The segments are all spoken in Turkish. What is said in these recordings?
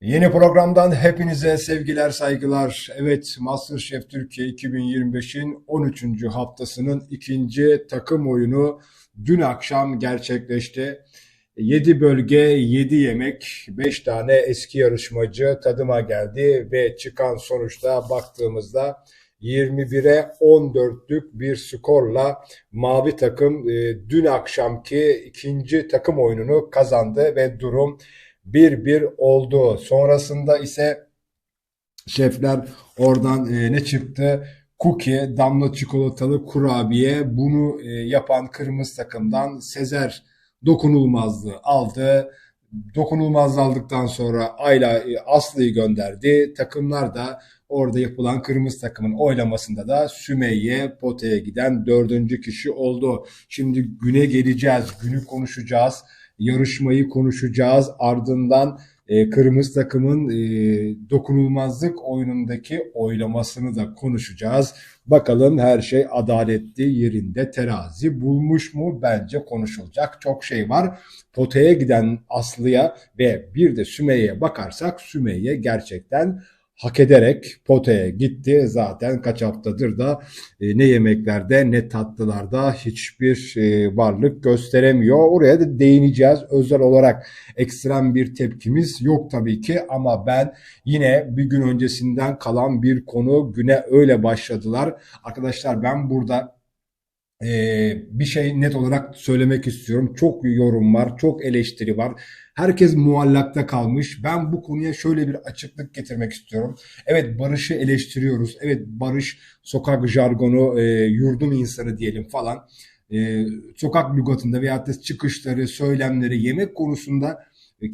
Yeni programdan hepinize sevgiler, saygılar. Evet, MasterChef Türkiye 2025'in 13. haftasının ikinci takım oyunu dün akşam gerçekleşti. 7 bölge, 7 yemek, 5 tane eski yarışmacı tadıma geldi ve çıkan sonuçta baktığımızda 21'e 14'lük bir skorla mavi takım e, dün akşamki ikinci takım oyununu kazandı ve durum 1-1 oldu. Sonrasında ise şefler oradan e, ne çıktı? Cookie, damla çikolatalı kurabiye. Bunu e, yapan kırmızı takımdan Sezer dokunulmazlığı aldı. Dokunulmazlığı aldıktan sonra Ayla e, Aslı'yı gönderdi. Takımlar da orada yapılan kırmızı takımın oylamasında da Sümeyye potaya giden dördüncü kişi oldu. Şimdi güne geleceğiz, günü konuşacağız yarışmayı konuşacağız. Ardından e, kırmızı takımın e, dokunulmazlık oyunundaki oylamasını da konuşacağız. Bakalım her şey adaletli yerinde terazi bulmuş mu? Bence konuşulacak çok şey var. Potaya giden Aslı'ya ve bir de Sümeyye'ye bakarsak Sümeyye gerçekten hak ederek potaya gitti. Zaten kaç haftadır da e, ne yemeklerde ne tatlılarda hiçbir e, varlık gösteremiyor. Oraya da değineceğiz. Özel olarak ekstrem bir tepkimiz yok tabii ki ama ben yine bir gün öncesinden kalan bir konu güne öyle başladılar. Arkadaşlar ben burada ee, bir şey net olarak söylemek istiyorum. Çok yorum var, çok eleştiri var. Herkes muallakta kalmış. Ben bu konuya şöyle bir açıklık getirmek istiyorum. Evet Barış'ı eleştiriyoruz. Evet Barış sokak jargonu, e, yurdum insanı diyelim falan. E, sokak lügatında veyahut da çıkışları, söylemleri, yemek konusunda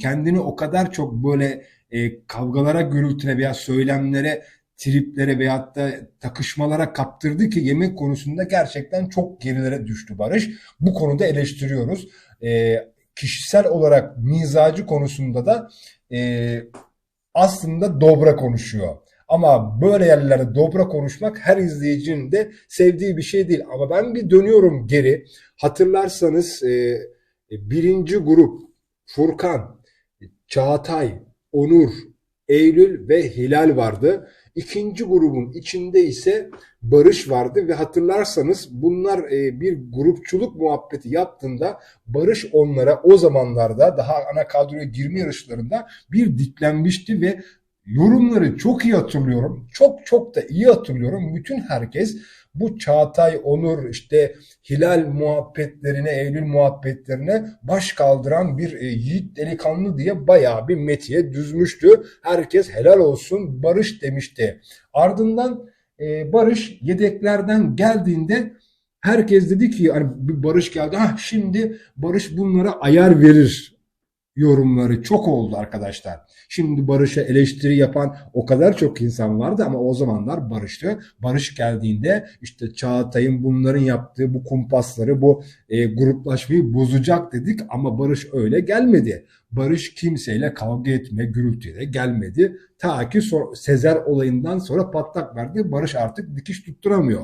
kendini o kadar çok böyle e, kavgalara, gürültüne veya söylemlere triplere veyahut da takışmalara kaptırdı ki yemek konusunda gerçekten çok gerilere düştü Barış. Bu konuda eleştiriyoruz. E, kişisel olarak mizacı konusunda da e, aslında dobra konuşuyor. Ama böyle yerlerde dobra konuşmak her izleyicinin de sevdiği bir şey değil. Ama ben bir dönüyorum geri. Hatırlarsanız e, birinci grup Furkan, Çağatay, Onur, Eylül ve Hilal vardı. İkinci grubun içinde ise Barış vardı ve hatırlarsanız bunlar e, bir grupçuluk muhabbeti yaptığında Barış onlara o zamanlarda daha ana kadroya girme yarışlarında bir diklenmişti ve yorumları çok iyi hatırlıyorum. Çok çok da iyi hatırlıyorum. Bütün herkes bu Çağatay Onur işte Hilal muhabbetlerine, Eylül muhabbetlerine baş kaldıran bir e, yiğit delikanlı diye bayağı bir metiye düzmüştü. Herkes helal olsun Barış demişti. Ardından e, Barış yedeklerden geldiğinde herkes dedi ki hani Barış geldi. Ah şimdi Barış bunlara ayar verir yorumları çok oldu arkadaşlar. Şimdi Barış'a eleştiri yapan o kadar çok insan vardı ama o zamanlar Barış'tı. Barış geldiğinde işte Çağatay'ın bunların yaptığı bu kumpasları, bu e, gruplaşmayı bozacak dedik ama Barış öyle gelmedi. Barış kimseyle kavga etme, gürültüyle gelmedi. Ta ki Sezer olayından sonra patlak verdi. Barış artık dikiş tutturamıyor.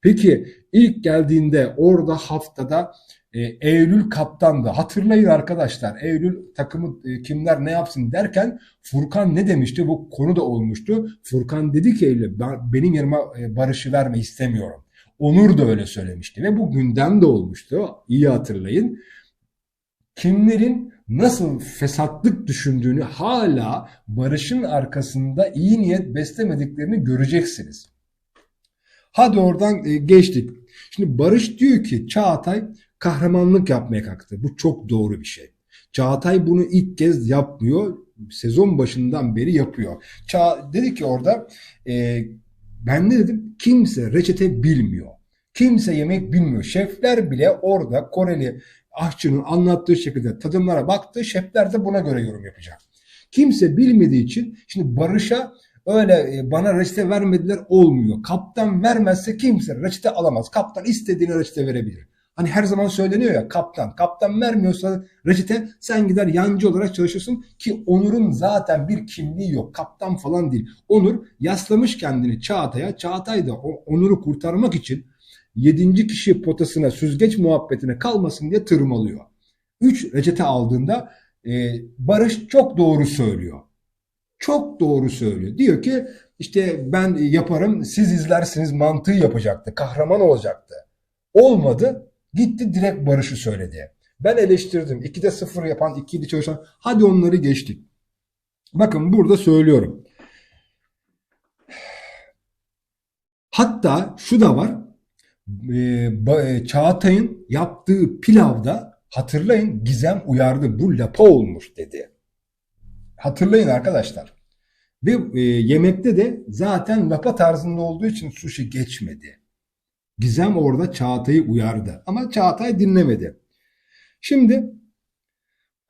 Peki ilk geldiğinde orada haftada e, Eylül kaptandı. Hatırlayın arkadaşlar. Eylül takımı e, kimler ne yapsın derken Furkan ne demişti? Bu konu da olmuştu. Furkan dedi ki Eylül ben, benim yerime e, Barış'ı verme istemiyorum. Onur da öyle söylemişti ve bu gündem de olmuştu. İyi hatırlayın. Kimlerin nasıl fesatlık düşündüğünü hala Barış'ın arkasında iyi niyet beslemediklerini göreceksiniz. Hadi oradan e, geçtik. Şimdi Barış diyor ki Çağatay kahramanlık yapmaya kalktı. Bu çok doğru bir şey. Çağatay bunu ilk kez yapmıyor. Sezon başından beri yapıyor. Ça dedi ki orada e, ben ne dedim? Kimse reçete bilmiyor. Kimse yemek bilmiyor. Şefler bile orada Koreli aşçının anlattığı şekilde tadımlara baktı. Şefler de buna göre yorum yapacak. Kimse bilmediği için şimdi Barış'a öyle e, bana reçete vermediler olmuyor. Kaptan vermezse kimse reçete alamaz. Kaptan istediğine reçete verebilir. Hani her zaman söyleniyor ya kaptan. Kaptan vermiyorsa reçete sen gider yancı olarak çalışırsın ki Onur'un zaten bir kimliği yok. Kaptan falan değil. Onur yaslamış kendini Çağatay'a. Çağatay da Onur'u kurtarmak için 7. kişi potasına süzgeç muhabbetine kalmasın diye tırmalıyor. 3 reçete aldığında e, Barış çok doğru söylüyor. Çok doğru söylüyor. Diyor ki işte ben yaparım siz izlersiniz mantığı yapacaktı. Kahraman olacaktı. Olmadı. Gitti direkt Barış'ı söyledi. Ben eleştirdim. 2'de 0 yapan, 2'de çalışan. Hadi onları geçtik. Bakın burada söylüyorum. Hatta şu da var. Ee, Çağatay'ın yaptığı pilavda hatırlayın Gizem uyardı. Bu lapa olmuş dedi. Hatırlayın arkadaşlar. Ve e, yemekte de zaten lapa tarzında olduğu için sushi geçmedi. Gizem orada Çağatay'ı uyardı. Ama Çağatay dinlemedi. Şimdi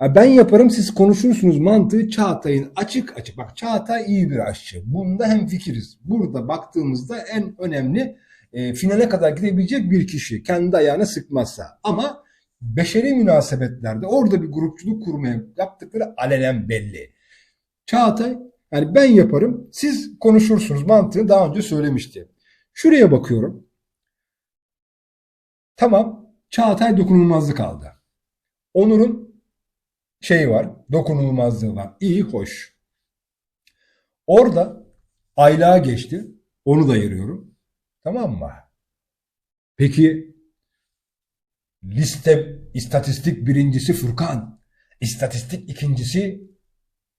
ben yaparım siz konuşursunuz mantığı Çağatay'ın açık açık. Bak Çağatay iyi bir aşçı. Bunda hem fikiriz. Burada baktığımızda en önemli e, finale kadar gidebilecek bir kişi. Kendi ayağına sıkmazsa. Ama beşeri münasebetlerde orada bir grupçuluk kurmaya yaptıkları alenen belli. Çağatay yani ben yaparım siz konuşursunuz mantığını daha önce söylemişti. Şuraya bakıyorum. Tamam Çağatay dokunulmazlık aldı. Onur'un şeyi var, dokunulmazlığı var. İyi, hoş. Orada aylığa geçti. Onu da ayırıyorum. Tamam mı? Peki liste istatistik birincisi Furkan. İstatistik ikincisi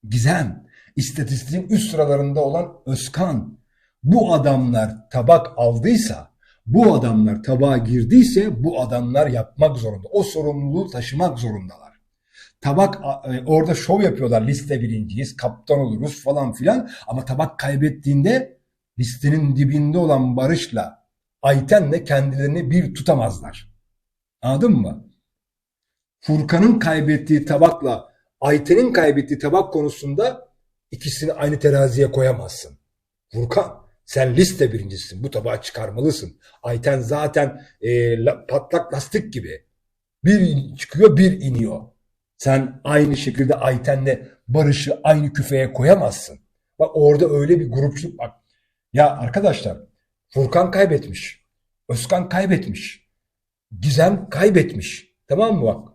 Gizem. İstatistiğin üst sıralarında olan Özkan. Bu adamlar tabak aldıysa bu adamlar tabağa girdiyse bu adamlar yapmak zorunda. O sorumluluğu taşımak zorundalar. Tabak e, orada şov yapıyorlar liste birinciyiz, kaptan oluruz falan filan. Ama tabak kaybettiğinde listenin dibinde olan Barış'la Ayten'le kendilerini bir tutamazlar. Anladın mı? Furkan'ın kaybettiği tabakla Ayten'in kaybettiği tabak konusunda ikisini aynı teraziye koyamazsın. Furkan sen liste birincisisin. Bu tabağı çıkarmalısın. Ayten zaten e, patlak lastik gibi. Bir çıkıyor bir iniyor. Sen aynı şekilde Ayten'le Barış'ı aynı küfeye koyamazsın. Bak orada öyle bir grupçuluk bak. Ya arkadaşlar Furkan kaybetmiş. Özkan kaybetmiş. Gizem kaybetmiş. Tamam mı bak?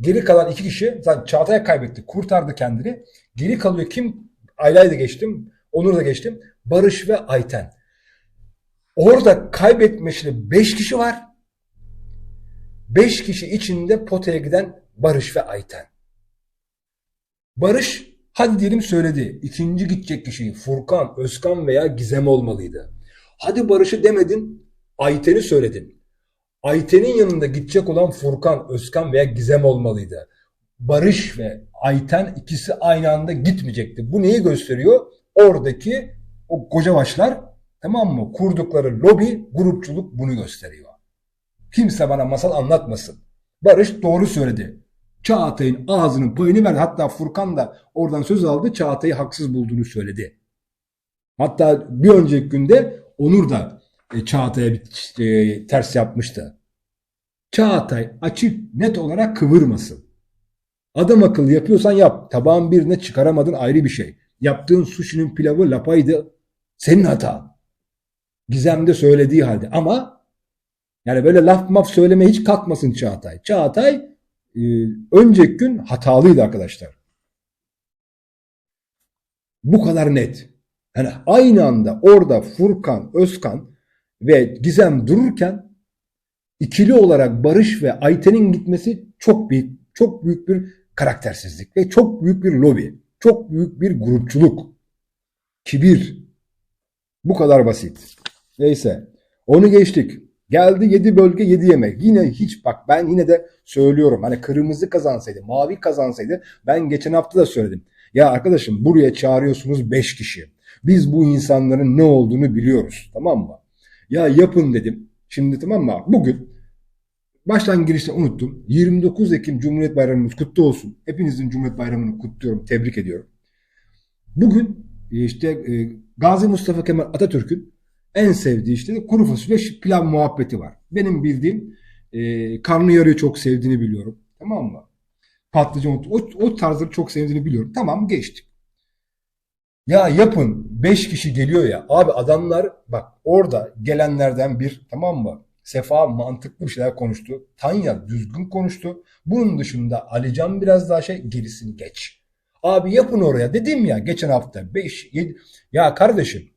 Geri kalan iki kişi zaten Çağatay kaybetti. Kurtardı kendini. Geri kalıyor kim? Ayla'yı da geçtim. Onur da geçtim. Barış ve Ayten. Orada kaybetmişli 5 kişi var. 5 kişi içinde potaya giden Barış ve Ayten. Barış hadi diyelim söyledi. İkinci gidecek kişi Furkan, Özkan veya Gizem olmalıydı. Hadi Barış'ı demedin, Ayten'i söyledin. Ayten'in yanında gidecek olan Furkan, Özkan veya Gizem olmalıydı. Barış ve Ayten ikisi aynı anda gitmeyecekti. Bu neyi gösteriyor? Oradaki o koca başlar tamam mı? Kurdukları lobi, grupçuluk bunu gösteriyor. Kimse bana masal anlatmasın. Barış doğru söyledi. Çağatay'ın ağzının payını verdi. Hatta Furkan da oradan söz aldı. Çağatay'ı haksız bulduğunu söyledi. Hatta bir önceki günde Onur da e, Çağatay'a e, ters yapmıştı. Çağatay açık net olarak kıvırmasın. Adam akıllı yapıyorsan yap. Tabağın birine çıkaramadın ayrı bir şey. Yaptığın sushi'nin pilavı lapaydı. Senin hata. Gizem'de söylediği halde. Ama yani böyle laf maf söylemeye hiç kalkmasın Çağatay. Çağatay e, önceki gün hatalıydı arkadaşlar. Bu kadar net. Yani aynı anda orada Furkan, Özkan ve Gizem dururken ikili olarak Barış ve Ayten'in gitmesi çok büyük, çok büyük bir karaktersizlik ve çok büyük bir lobi. Çok büyük bir grupçuluk. Kibir. Bu kadar basit. Neyse. Onu geçtik. Geldi 7 bölge 7 yemek. Yine hiç bak ben yine de söylüyorum. Hani kırmızı kazansaydı, mavi kazansaydı ben geçen hafta da söyledim. Ya arkadaşım buraya çağırıyorsunuz 5 kişi. Biz bu insanların ne olduğunu biliyoruz. Tamam mı? Ya yapın dedim. Şimdi tamam mı? Bugün baştan girişte unuttum. 29 Ekim Cumhuriyet Bayramımız kutlu olsun. Hepinizin Cumhuriyet Bayramını kutluyorum. Tebrik ediyorum. Bugün işte e, Gazi Mustafa Kemal Atatürk'ün en sevdiği işte kuru fasulye pilav muhabbeti var. Benim bildiğim e, karnıyarığı çok sevdiğini biliyorum. Tamam mı? Patlıcan o, o tarzları çok sevdiğini biliyorum. Tamam geçtik. Ya yapın 5 kişi geliyor ya. Abi adamlar bak orada gelenlerden bir tamam mı? Sefa mantıklı bir şeyler konuştu. Tanya düzgün konuştu. Bunun dışında Alican biraz daha şey gerisini geç. Abi yapın oraya dedim ya geçen hafta 5 7 ya kardeşim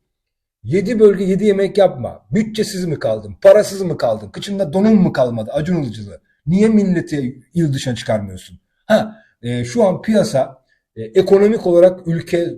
7 bölge 7 yemek yapma. Bütçesiz mi kaldın? Parasız mı kaldın? Kıçında donun mu kalmadı? Acun Ilıcalı. Niye milleti il dışına çıkarmıyorsun? Ha, e, şu an piyasa e, ekonomik olarak ülke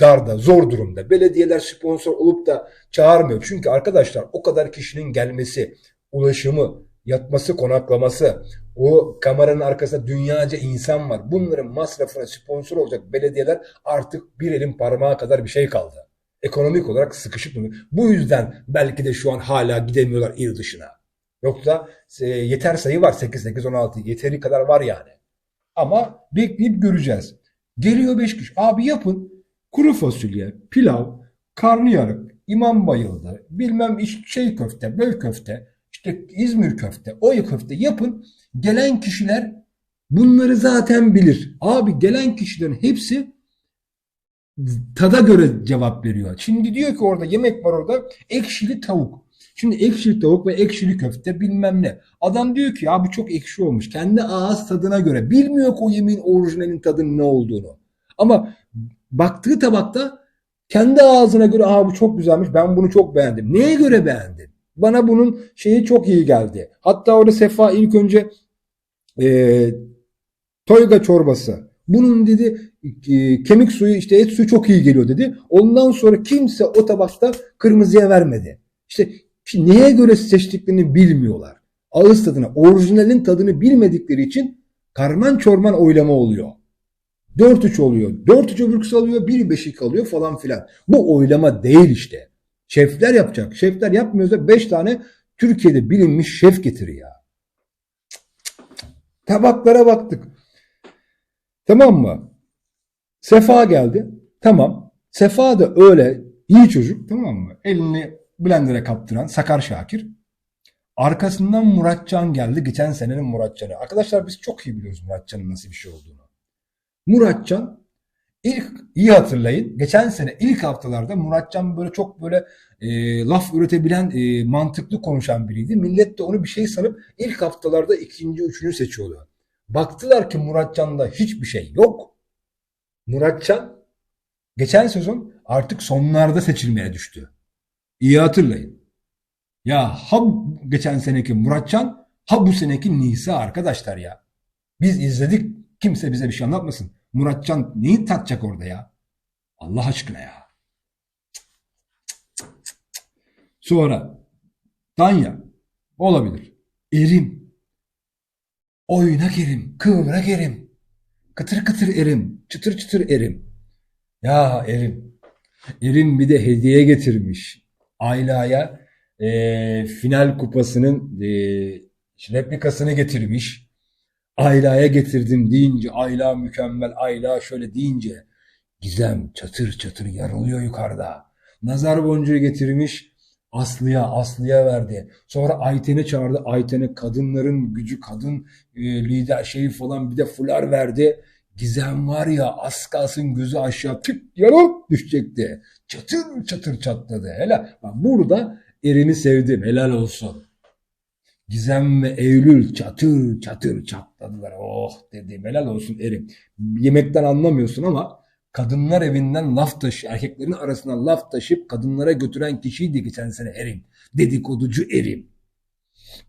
darda, zor durumda. Belediyeler sponsor olup da çağırmıyor. Çünkü arkadaşlar o kadar kişinin gelmesi, ulaşımı, yatması, konaklaması, o kameranın arkasında dünyaca insan var. Bunların masrafına sponsor olacak belediyeler artık bir elin parmağı kadar bir şey kaldı. Ekonomik olarak sıkışık durumda. Bu yüzden belki de şu an hala gidemiyorlar il dışına. Yoksa e, yeter sayı var 8, 8, 16 yeteri kadar var yani. Ama bekleyip göreceğiz. Geliyor 5 kişi. Abi yapın. Kuru fasulye, pilav, karnıyarık, imam bayıldı, bilmem iş- şey köfte, böl köfte, işte İzmir köfte, oy köfte yapın. Gelen kişiler bunları zaten bilir. Abi gelen kişilerin hepsi tada göre cevap veriyor. Şimdi diyor ki orada yemek var orada ekşili tavuk. Şimdi ekşili tavuk ve ekşili köfte bilmem ne. Adam diyor ki ya bu çok ekşi olmuş. Kendi ağız tadına göre. Bilmiyor ki o yemeğin orijinalin tadının ne olduğunu. Ama baktığı tabakta kendi ağzına göre Aa, bu çok güzelmiş ben bunu çok beğendim. Neye göre beğendin? Bana bunun şeyi çok iyi geldi. Hatta orada Sefa ilk önce e, toyga çorbası. Bunun dedi e, kemik suyu işte et suyu çok iyi geliyor dedi. Ondan sonra kimse o tabakta kırmızıya vermedi. İşte neye göre seçtiklerini bilmiyorlar. Ağız tadına, orijinalin tadını bilmedikleri için karman çorman oylama oluyor. 4-3 oluyor. 4-3 öbürküsü alıyor. 1-5'i kalıyor falan filan. Bu oylama değil işte. Şefler yapacak. Şefler yapmıyorsa 5 tane Türkiye'de bilinmiş şef getir ya. Tabaklara baktık. Tamam mı? Sefa geldi. Tamam. Sefa da öyle iyi çocuk. Tamam mı? Elini blender'a kaptıran Sakar Şakir. Arkasından Muratcan geldi. Geçen senenin Muratcan'ı. Arkadaşlar biz çok iyi biliyoruz Muratcan'ın nasıl bir şey olduğunu. Muratcan ilk iyi hatırlayın. Geçen sene ilk haftalarda Muratcan böyle çok böyle e, laf üretebilen, e, mantıklı konuşan biriydi. Millet de onu bir şey sanıp ilk haftalarda ikinci, üçüncü seçiyordu. Baktılar ki Muratcan'da hiçbir şey yok. Muratcan geçen sezon artık sonlarda seçilmeye düştü. İyi hatırlayın. Ya ha geçen seneki Muratcan ha bu seneki Nisa arkadaşlar ya. Biz izledik. Kimse bize bir şey anlatmasın. Muratcan neyi tatacak orada ya? Allah aşkına ya. Sonra Danya olabilir. Erim. Oynak erim. Kıvrak erim. Kıtır kıtır erim. Çıtır çıtır erim. Ya erim. Erim bir de hediye getirmiş. Ayla'ya e, final kupasının e, replikasını getirmiş. Ayla'ya getirdim deyince Ayla mükemmel Ayla şöyle deyince Gizem çatır çatır yarılıyor yukarıda. Nazar boncuğu getirmiş Aslı'ya Aslı'ya verdi. Sonra Ayten'i çağırdı. Ayten'e kadınların gücü kadın e, lider şeyi falan bir de fular verdi. Gizem var ya az kalsın gözü aşağı tık yarıp düşecekti. Çatır çatır çatladı. Helal. Bak burada Erim'i sevdim. Helal olsun. Gizem ve Eylül çatır çatır çatladılar. Oh dedim helal olsun Erim. Yemekten anlamıyorsun ama kadınlar evinden laf taşı, erkeklerin arasından laf taşıp kadınlara götüren kişiydi geçen sene Erim. Dedikoducu Erim.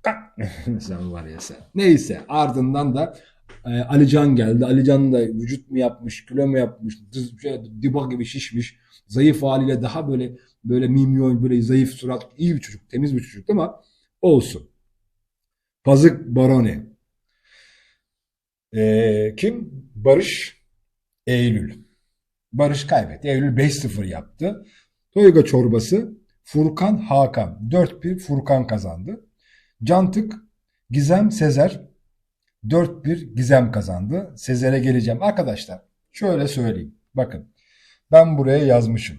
sen var ya sen. Neyse ardından da e, Alican geldi. Alican da vücut mu yapmış, kilo mu yapmış, dız, şey, diba gibi şişmiş. Zayıf haliyle daha böyle böyle mimyon, böyle zayıf surat, iyi bir çocuk, temiz bir çocuk ama olsun. Pazık Baroni. Ee, kim? Barış Eylül. Barış kaybetti. Eylül 5-0 yaptı. Toyga çorbası Furkan Hakan. 4-1 Furkan kazandı. Cantık Gizem Sezer 4-1 Gizem kazandı. Sezer'e geleceğim. Arkadaşlar şöyle söyleyeyim. Bakın ben buraya yazmışım.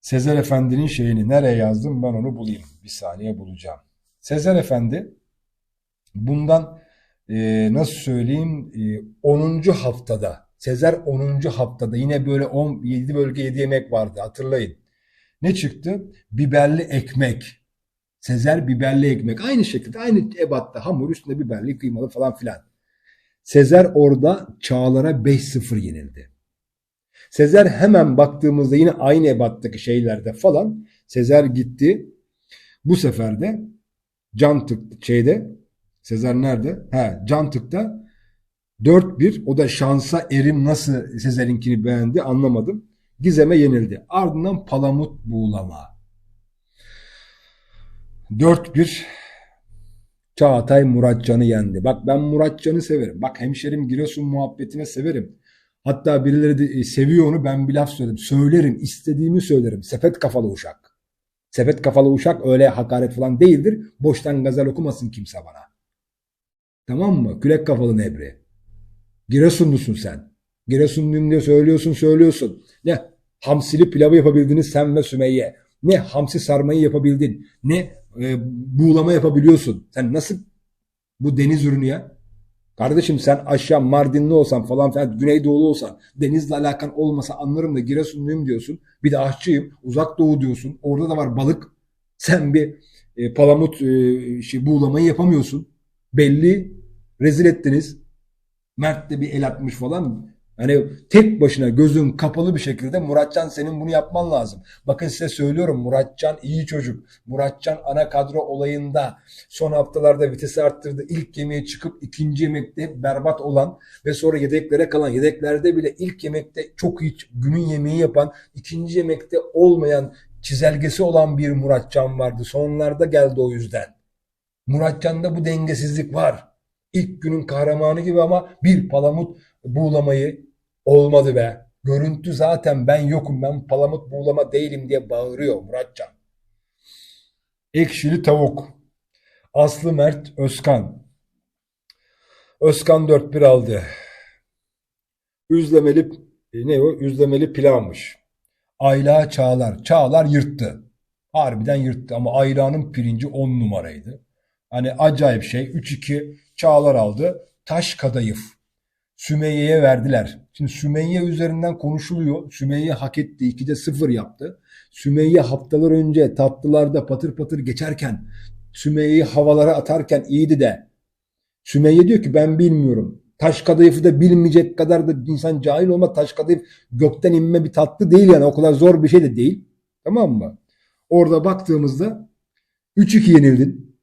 Sezer Efendi'nin şeyini nereye yazdım ben onu bulayım. Bir saniye bulacağım. Sezer Efendi bundan e, nasıl söyleyeyim e, 10. haftada Sezer 10. haftada yine böyle 10, 7 bölge 7 yemek vardı hatırlayın. Ne çıktı? Biberli ekmek. Sezer biberli ekmek. Aynı şekilde aynı ebatta hamur üstünde biberli kıymalı falan filan. Sezer orada Çağlar'a 5-0 yenildi. Sezer hemen baktığımızda yine aynı ebattaki şeylerde falan Sezer gitti. Bu sefer de Cantık şeyde Sezer nerede? He, Cantık'ta 4-1 o da şansa erim nasıl Sezer'inkini beğendi anlamadım. Gizem'e yenildi. Ardından Palamut Buğlama. 4-1 Çağatay Muratcan'ı yendi. Bak ben Muratcan'ı severim. Bak hemşerim Giresun muhabbetine severim. Hatta birileri de e, seviyor onu ben bir laf söyledim. Söylerim, istediğimi söylerim. Sepet kafalı uşak. Sepet kafalı uşak öyle hakaret falan değildir. Boştan gazel okumasın kimse bana. Tamam mı? Kürek kafalı nebri. Giresunlusun sen. Giresunluyum diye söylüyorsun söylüyorsun. Ne hamsili pilavı yapabildiniz sen ve Sümeyye. Ne hamsi sarmayı yapabildin. Ne e, buğulama yapabiliyorsun. Sen nasıl bu deniz ürünü ya? Kardeşim sen aşağı Mardinli olsan falan filan Güneydoğulu olsan denizle alakan olmasa anlarım da Giresunluyum diyorsun. Bir de aşçıyım uzak doğu diyorsun. Orada da var balık. Sen bir e, palamut e, şey, buğulamayı yapamıyorsun. Belli rezil ettiniz. Mert de bir el atmış falan. Hani tek başına gözün kapalı bir şekilde Muratcan senin bunu yapman lazım. Bakın size söylüyorum Muratcan iyi çocuk. Muratcan ana kadro olayında son haftalarda vitesi arttırdı. İlk yemeğe çıkıp ikinci yemekte berbat olan ve sonra yedeklere kalan yedeklerde bile ilk yemekte çok iyi günün yemeği yapan ikinci yemekte olmayan çizelgesi olan bir Muratcan vardı. Sonlarda geldi o yüzden. Muratcan'da bu dengesizlik var. İlk günün kahramanı gibi ama bir palamut buğulamayı olmadı be. Görüntü zaten ben yokum ben palamut buğulama değilim diye bağırıyor Muratcan. Ekşili tavuk. Aslı Mert Özkan. Özkan 4-1 aldı. Üzlemeli e, ne o? Üzlemeli pilavmış. Ayla Çağlar. Çağlar yırttı. Harbiden yırttı ama Ayla'nın pirinci 10 numaraydı. Hani acayip şey. 3-2 Çağlar aldı. Taş kadayıf. Sümeyye'ye verdiler. Şimdi Sümeyye üzerinden konuşuluyor. Sümeyye hak etti. 2'de 0 yaptı. Sümeyye haftalar önce tatlılarda patır patır geçerken Sümeyye'yi havalara atarken iyiydi de. Sümeyye diyor ki ben bilmiyorum. Taş kadayıfı da bilmeyecek kadar da insan cahil olma. Taş kadayıf gökten inme bir tatlı değil yani. O kadar zor bir şey de değil. Tamam mı? Orada baktığımızda 3-2 yenildin.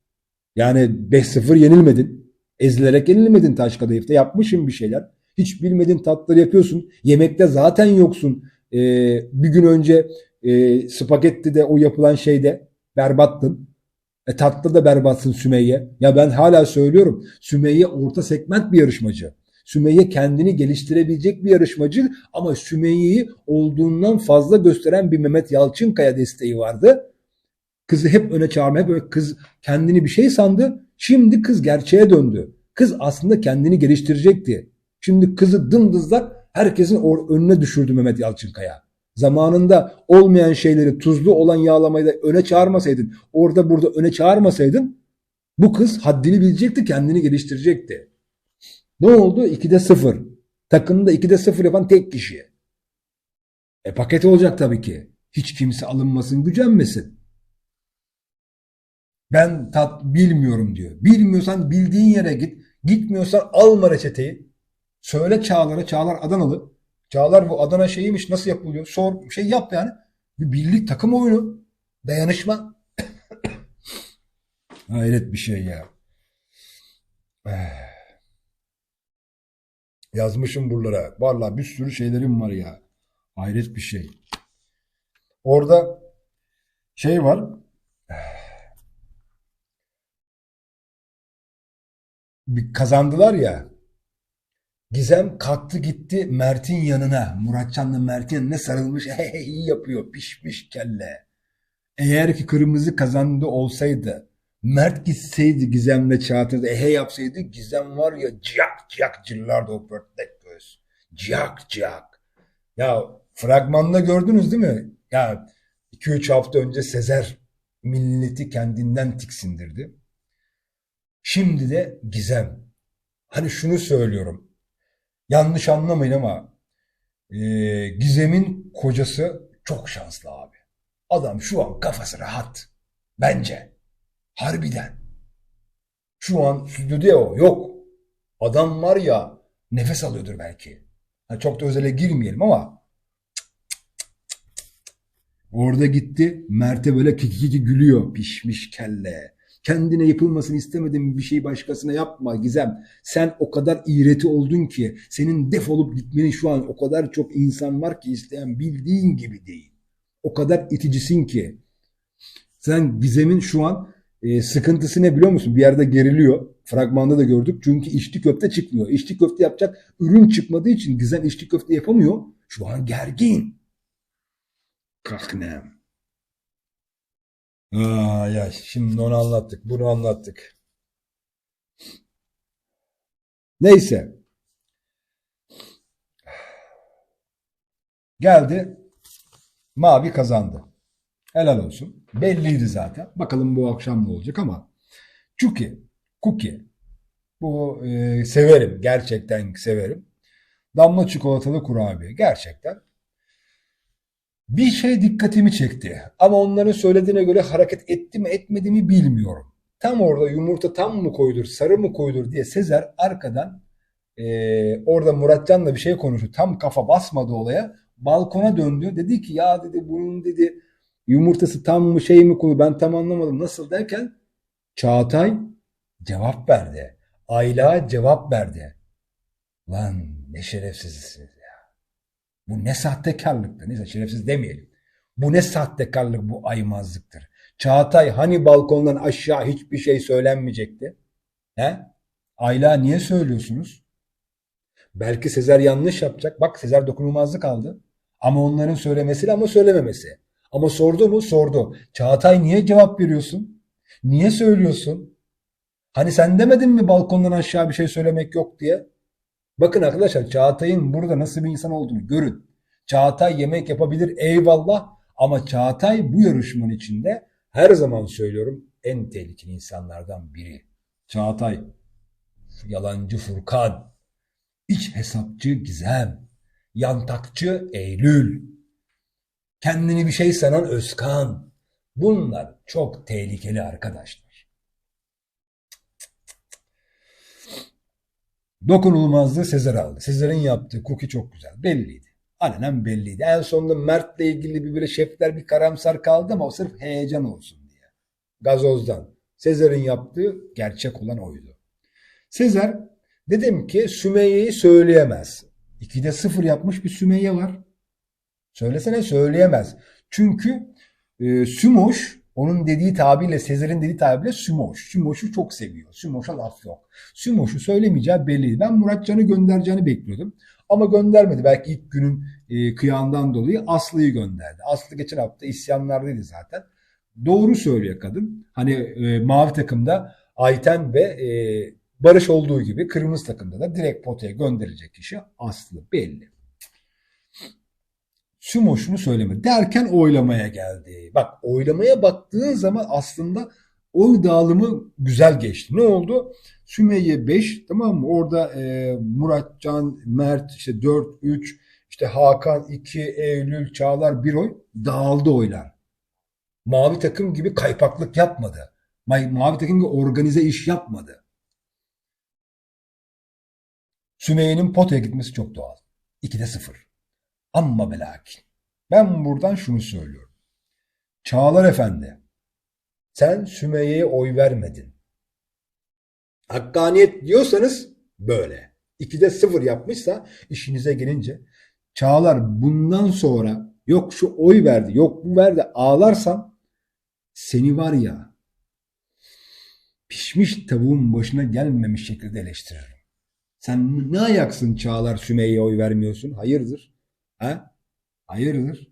Yani 5-0 yenilmedin. Ezilerek yenilmedin taş kadayıfta. Yapmışsın bir şeyler. Hiç bilmediğin tatları yapıyorsun. Yemekte zaten yoksun. Ee, bir gün önce e, spagettide o yapılan şeyde berbattın. E, tatlı da berbatsın Sümeyye. Ya ben hala söylüyorum. Sümeyye orta segment bir yarışmacı. Sümeyye kendini geliştirebilecek bir yarışmacı ama Sümeyye'yi olduğundan fazla gösteren bir Mehmet Yalçınkaya desteği vardı. Kızı hep öne çağırma, hep öyle kız kendini bir şey sandı. Şimdi kız gerçeğe döndü. Kız aslında kendini geliştirecekti. Şimdi kızı dımdızlar herkesin önüne düşürdü Mehmet Yalçınkaya. Zamanında olmayan şeyleri tuzlu olan yağlamayı da öne çağırmasaydın, orada burada öne çağırmasaydın bu kız haddini bilecekti, kendini geliştirecekti. Ne oldu? 2'de 0. Takımda 2'de 0 yapan tek kişi. E paket olacak tabii ki. Hiç kimse alınmasın, gücenmesin. Ben tat bilmiyorum diyor. Bilmiyorsan bildiğin yere git. Gitmiyorsan alma reçeteyi. Söyle Çağlar'a. Çağlar Adanalı. Çağlar bu Adana şeyiymiş nasıl yapılıyor? Sor şey yap yani. Bir birlik takım oyunu. Dayanışma. Hayret bir şey ya. Yazmışım buralara. Vallahi bir sürü şeylerim var ya. Hayret bir şey. Orada şey var. Bir kazandılar ya. Gizem kalktı gitti Mert'in yanına. Muratcan'la Mert'in yanına sarılmış. Hey, iyi yapıyor. Pişmiş kelle. Eğer ki kırmızı kazandı olsaydı Mert gitseydi Gizem'le Çağatay'da ehe yapsaydı Gizem var ya ciyak ciyak cırlardı o pörtlek göz. Ciyak ciyak. Ya fragmanda gördünüz değil mi? Ya 2-3 hafta önce Sezer milleti kendinden tiksindirdi. Şimdi de Gizem. Hani şunu söylüyorum. Yanlış anlamayın ama e, Gizem'in kocası çok şanslı abi. Adam şu an kafası rahat. Bence. Harbiden. Şu an stüdyoda o yok. Adam var ya nefes alıyordur belki. Ha, çok da özele girmeyelim ama orada gitti Mert'e böyle kiki gülüyor pişmiş kelle. Kendine yapılmasını istemediğin bir şeyi başkasına yapma Gizem. Sen o kadar iğreti oldun ki senin defolup gitmeni şu an o kadar çok insan var ki isteyen bildiğin gibi değil. O kadar iticisin ki. Sen Gizem'in şu an e, sıkıntısı ne biliyor musun? Bir yerde geriliyor. Fragmanda da gördük. Çünkü içli köfte çıkmıyor. İçli köfte yapacak ürün çıkmadığı için Gizem içli köfte yapamıyor. Şu an gergin. Kahnem. Aa, ya şimdi onu anlattık, bunu anlattık. Neyse. Geldi. Mavi kazandı. Helal olsun. Belliydi zaten. Bakalım bu akşam ne olacak ama. Cookie, cookie. Bu e, severim. Gerçekten severim. Damla çikolatalı kurabiye. Gerçekten. Bir şey dikkatimi çekti. Ama onların söylediğine göre hareket etti mi etmedi mi bilmiyorum. Tam orada yumurta tam mı koyulur, sarı mı koyulur diye Sezer arkadan e, orada Muratcan'la bir şey konuştu. Tam kafa basmadı olaya. Balkona döndü. Dedi ki ya dedi bunun dedi yumurtası tam mı şey mi konu ben tam anlamadım nasıl derken Çağatay cevap verdi. Ayla cevap verdi. Lan ne şerefsizsiniz. Bu ne sahtekarlıktır. Neyse şerefsiz demeyelim. Bu ne sahtekarlık bu aymazlıktır. Çağatay hani balkondan aşağı hiçbir şey söylenmeyecekti? He? Ayla niye söylüyorsunuz? Belki Sezer yanlış yapacak. Bak Sezer dokunulmazlık aldı. Ama onların söylemesiyle ama söylememesi. Ama sordu mu? Sordu. Çağatay niye cevap veriyorsun? Niye söylüyorsun? Hani sen demedin mi balkondan aşağı bir şey söylemek yok diye? Bakın arkadaşlar Çağatay'ın burada nasıl bir insan olduğunu görün. Çağatay yemek yapabilir eyvallah ama Çağatay bu yarışmanın içinde her zaman söylüyorum en tehlikeli insanlardan biri. Çağatay, yalancı Furkan, iç hesapçı Gizem, yantakçı Eylül, kendini bir şey sanan Özkan. Bunlar çok tehlikeli arkadaşlar. Dokunulmazlığı Sezer aldı. Sezer'in yaptığı cookie çok güzel. Belliydi. Alenen belliydi. En sonunda Mert'le ilgili bir böyle şefler bir karamsar kaldı ama o sırf heyecan olsun diye. Gazozdan. Sezer'in yaptığı gerçek olan oydu. Sezer dedim ki Sümeyye'yi söyleyemez. 2'de 0 yapmış bir Sümeyye var. Söylesene söyleyemez. Çünkü e, Sümoş onun dediği tabirle Sezer'in dediği tabirle Sümoş. Sümoş'u çok seviyor. Sümoş'a laf yok. Sümoş'u söylemeyeceği belliydi. Ben Muratcan'ı göndereceğini bekliyordum. Ama göndermedi. Belki ilk günün e, kıyağından dolayı Aslı'yı gönderdi. Aslı geçen hafta isyanlardaydı zaten. Doğru söylüyor kadın. Hani e, mavi takımda Ayten ve e, Barış olduğu gibi kırmızı takımda da direkt potaya gönderilecek kişi Aslı belli. Sümo şunu söylemedi. Derken oylamaya geldi. Bak oylamaya baktığın zaman aslında oy dağılımı güzel geçti. Ne oldu? Sümeyye 5 tamam mı? Orada e, Muratcan, Mert işte 4, 3, işte Hakan 2, Eylül, Çağlar 1 oy. Dağıldı oylar. Mavi takım gibi kaypaklık yapmadı. Ma- Mavi takım gibi organize iş yapmadı. Sümeyye'nin potaya gitmesi çok doğal. 2'de 0. Amma belakin. Ben buradan şunu söylüyorum. Çağlar Efendi, sen Sümeyye'ye oy vermedin. Hakkaniyet diyorsanız böyle. 2'de 0 yapmışsa işinize gelince Çağlar bundan sonra yok şu oy verdi, yok bu verdi ağlarsan seni var ya pişmiş tavuğun başına gelmemiş şekilde eleştiririm. Sen ne ayaksın Çağlar Sümeyye'ye oy vermiyorsun? Hayırdır? Ha? Hayırdır?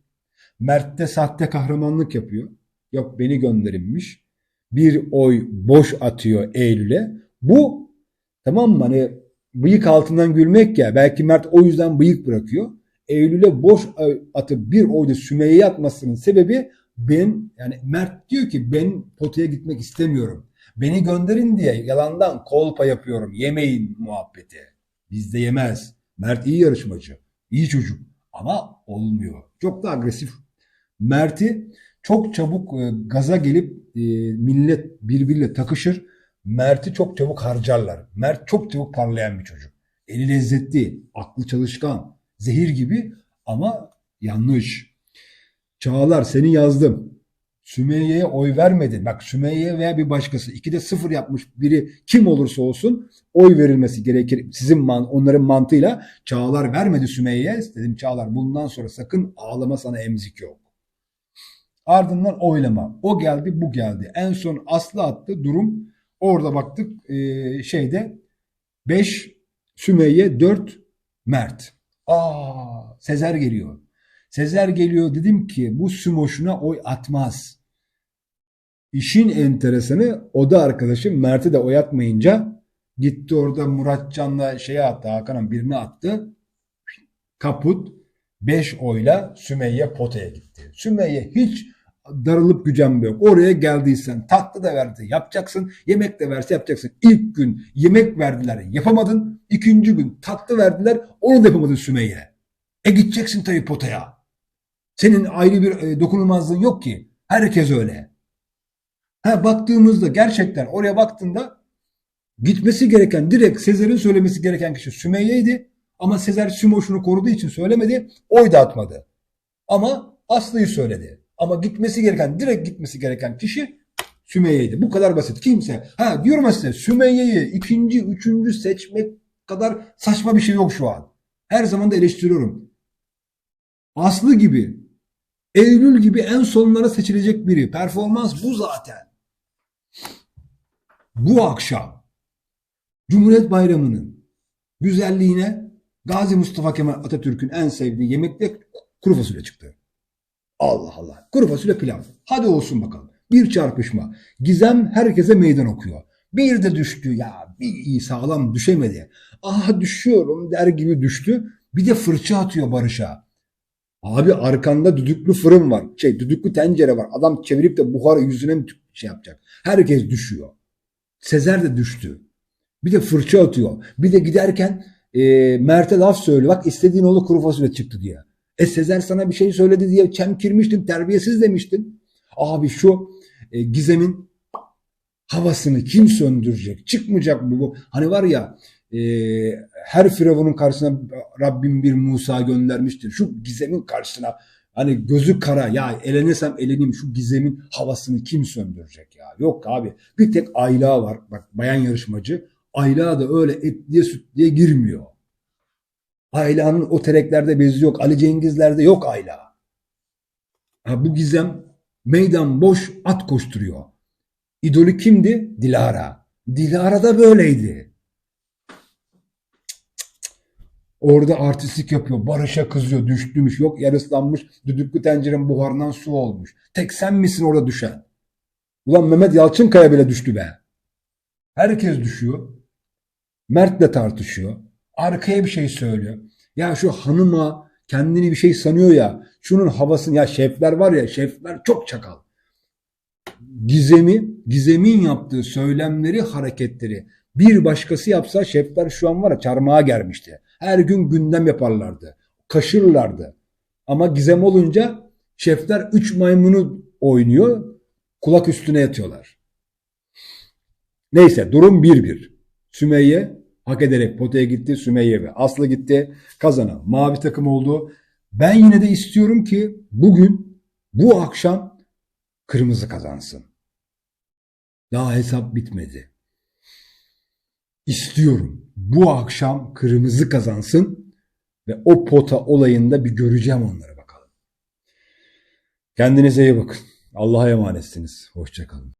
Mert de sahte kahramanlık yapıyor. Yok beni gönderinmiş. Bir oy boş atıyor Eylül'e. Bu tamam mı hani bıyık altından gülmek ya. Belki Mert o yüzden bıyık bırakıyor. Eylül'e boş atıp bir oyda Sümeyye'ye atmasının sebebi ben yani Mert diyor ki ben potaya gitmek istemiyorum. Beni gönderin diye yalandan kolpa yapıyorum. Yemeyin muhabbeti. Bizde yemez. Mert iyi yarışmacı. iyi çocuk. Ama olmuyor. Çok da agresif. Mert'i çok çabuk e, gaza gelip e, millet birbiriyle takışır. Mert'i çok çabuk harcarlar. Mert çok çabuk parlayan bir çocuk. Eli lezzetli, aklı çalışkan, zehir gibi ama yanlış. Çağlar seni yazdım. Sümeyye'ye oy vermedin. Bak Sümeyye veya bir başkası. İkide sıfır yapmış biri kim olursa olsun oy verilmesi gerekir. Sizin man, onların mantığıyla Çağlar vermedi Sümeyye'ye. Dedim Çağlar bundan sonra sakın ağlama sana emzik yok. Ardından oylama. O geldi bu geldi. En son Aslı attı durum. Orada baktık e, şeyde 5 Sümeyye 4 Mert. Aa Sezer geliyor. Sezer geliyor dedim ki bu Sümoş'una oy atmaz. İşin enteresanı o da arkadaşım Mert'e de oy atmayınca gitti orada Muratcan'la şeye attı Hakan'ın birini attı. Kaput 5 oyla Sümeyye potaya gitti. Sümeyye hiç darılıp gücenme yok. Oraya geldiysen tatlı da verdi yapacaksın. Yemek de verse yapacaksın. İlk gün yemek verdiler yapamadın. İkinci gün tatlı verdiler onu da yapamadın Sümeyye. E gideceksin tabii potaya. Senin ayrı bir e, dokunulmazlığın yok ki. Herkes öyle. Ha baktığımızda gerçekten oraya baktığında gitmesi gereken direkt Sezer'in söylemesi gereken kişi Sümeyye'ydi. Ama Sezer Sümoş'unu koruduğu için söylemedi. Oy da atmadı. Ama Aslı'yı söyledi. Ama gitmesi gereken, direkt gitmesi gereken kişi Sümeyye'ydi. Bu kadar basit. Kimse. Ha diyorum ya size Sümeyye'yi ikinci, üçüncü seçmek kadar saçma bir şey yok şu an. Her zaman da eleştiriyorum. Aslı gibi, Eylül gibi en sonlara seçilecek biri. Performans bu zaten. Bu akşam Cumhuriyet Bayramı'nın güzelliğine Gazi Mustafa Kemal Atatürk'ün en sevdiği yemekte kuru fasulye çıktı. Allah Allah. Kuru fasulye pilav. Hadi olsun bakalım. Bir çarpışma. Gizem herkese meydan okuyor. Bir de düştü ya bir iyi sağlam düşemedi. Aha düşüyorum der gibi düştü. Bir de fırça atıyor Barış'a. Abi arkanda düdüklü fırın var. Şey düdüklü tencere var. Adam çevirip de buharı yüzüne mi şey yapacak? Herkes düşüyor. Sezer de düştü. Bir de fırça atıyor. Bir de giderken e, Mert'e laf söylüyor. Bak istediğin oğlu kuru fasulye çıktı diye. E Sezer sana bir şey söyledi diye çemkirmiştin, terbiyesiz demiştin. Abi şu e, Gizem'in havasını kim söndürecek? Çıkmayacak mı bu? Hani var ya e, her firavunun karşısına Rabbim bir Musa göndermiştir. Şu Gizem'in karşısına hani gözü kara ya elenesem eleneyim şu Gizem'in havasını kim söndürecek ya? Yok abi bir tek Ayla var. Bak bayan yarışmacı. Ayla da öyle etliye sütliye girmiyor. Ayla'nın o tereklerde bezi yok. Ali Cengizler'de yok Ayla. Ha, bu gizem meydan boş at koşturuyor. İdolü kimdi? Dilara. Dilara da böyleydi. Orada artistlik yapıyor. Barış'a kızıyor. Düştümüş. Yok yer ıslanmış. Düdüklü tencerenin buharından su olmuş. Tek sen misin orada düşen? Ulan Mehmet Yalçınkaya bile düştü be. Herkes düşüyor. Mert'le tartışıyor. Arkaya bir şey söylüyor. Ya şu hanıma kendini bir şey sanıyor ya. Şunun havasını ya şefler var ya şefler çok çakal. Gizemi, Gizem'in yaptığı söylemleri, hareketleri bir başkası yapsa şefler şu an var ya çarmıha germişti. Her gün gündem yaparlardı. Kaşırlardı. Ama Gizem olunca şefler üç maymunu oynuyor. Kulak üstüne yatıyorlar. Neyse durum 1-1. Sümeyye hak ederek potaya gitti. Sümeyye ve Aslı gitti. Kazanan mavi takım oldu. Ben yine de istiyorum ki bugün bu akşam kırmızı kazansın. Daha hesap bitmedi. İstiyorum bu akşam kırmızı kazansın ve o pota olayında bir göreceğim onları bakalım. Kendinize iyi bakın. Allah'a emanetsiniz. Hoşçakalın.